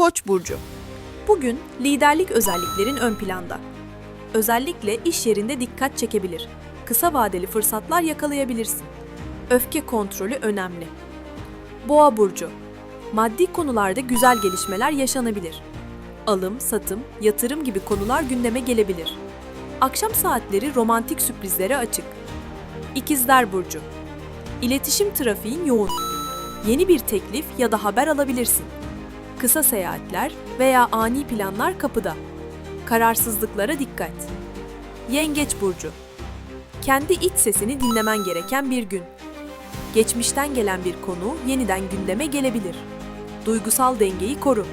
Koç burcu. Bugün liderlik özelliklerin ön planda. Özellikle iş yerinde dikkat çekebilir. Kısa vadeli fırsatlar yakalayabilirsin. Öfke kontrolü önemli. Boğa burcu. Maddi konularda güzel gelişmeler yaşanabilir. Alım, satım, yatırım gibi konular gündeme gelebilir. Akşam saatleri romantik sürprizlere açık. İkizler burcu. İletişim trafiğin yoğun. Yeni bir teklif ya da haber alabilirsin. Kısa seyahatler veya ani planlar kapıda. Kararsızlıklara dikkat. Yengeç burcu. Kendi iç sesini dinlemen gereken bir gün. Geçmişten gelen bir konu yeniden gündeme gelebilir. Duygusal dengeyi koru.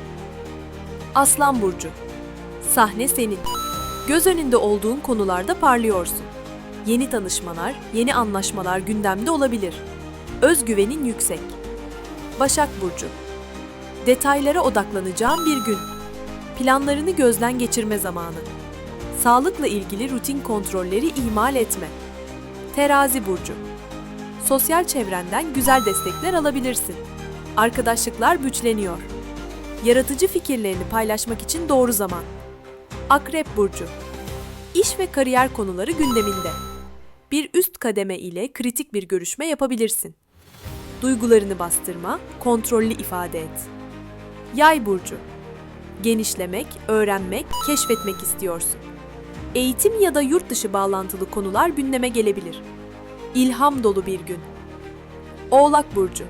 Aslan burcu. Sahne senin. Göz önünde olduğun konularda parlıyorsun. Yeni tanışmalar, yeni anlaşmalar gündemde olabilir. Özgüvenin yüksek. Başak burcu. Detaylara odaklanacağın bir gün. Planlarını gözden geçirme zamanı. Sağlıkla ilgili rutin kontrolleri ihmal etme. Terazi burcu. Sosyal çevrenden güzel destekler alabilirsin. Arkadaşlıklar güçleniyor. Yaratıcı fikirlerini paylaşmak için doğru zaman. Akrep burcu. İş ve kariyer konuları gündeminde. Bir üst kademe ile kritik bir görüşme yapabilirsin. Duygularını bastırma, kontrollü ifade et. Yay burcu. Genişlemek, öğrenmek, keşfetmek istiyorsun. Eğitim ya da yurt dışı bağlantılı konular gündeme gelebilir. İlham dolu bir gün. Oğlak burcu.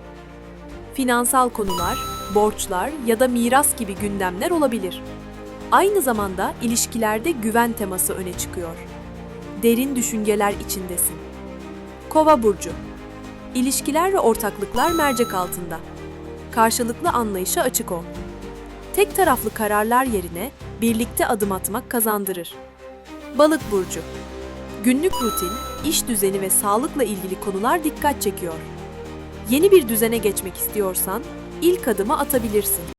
Finansal konular, borçlar ya da miras gibi gündemler olabilir. Aynı zamanda ilişkilerde güven teması öne çıkıyor. Derin düşünceler içindesin. Kova burcu. İlişkiler ve ortaklıklar mercek altında. Karşılıklı anlayışa açık ol. Tek taraflı kararlar yerine birlikte adım atmak kazandırır. Balık burcu. Günlük rutin, iş düzeni ve sağlıkla ilgili konular dikkat çekiyor. Yeni bir düzene geçmek istiyorsan ilk adımı atabilirsin.